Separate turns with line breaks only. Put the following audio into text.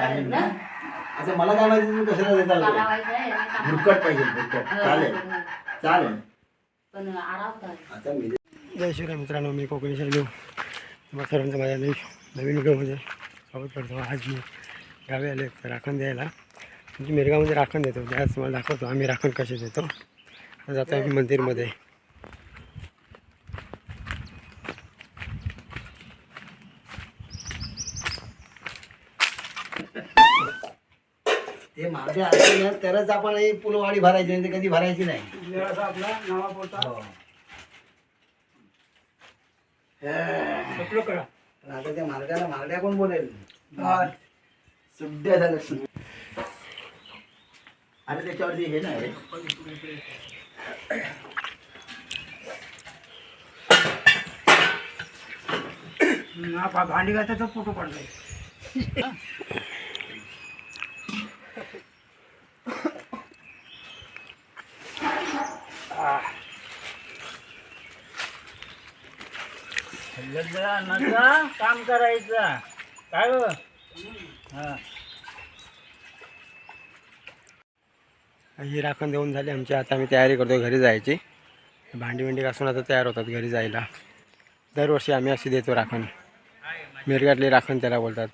चालेल ना?
आता मला काय माहिती तुम्ही कशाला देता
मला आहे आणि
बुरकट पाहिजे बुरकट
हो,
चालेल
हो, हो.
चालेल.
पण आराम कर
आता मी
जय श्रीराम मित्रांनो मी कोकणी शैलू तुम्हाला सर्वांचं माझ्या नवीन नवीन व्हिडिओमध्ये स्वागत करतो. आज मी गावी आले तर राखण द्यायला. म्हणजे मिरगामध्ये राखण देतो. आज तुम्हाला दाखवतो आम्ही राखण कसे देतो. आज आता आम्ही मंदिरमध्ये.
ते मागे आले ना तरच आपण ही पुलवाडी भरायची नाही तर कधी भरायची नाही. हो. पण आता त्या मार्गाला मार्ग्या कोण बोलेल? सुड्ड्या झालं सुड्ड्या. अरे त्याच्यावरती हे नाही. रे
भांडी घालता फोटो काढलाय.
काम करायचं. काय हो? ही.
राखण देऊन झाली आमची. आता आम्ही तयारी करतो घरी जायची. भांडी भांडी घासून आता तयार होतात घरी जायला. दरवर्षी आम्ही अशी देतो राखण. मिरगाटली राखण त्याला बोलतात.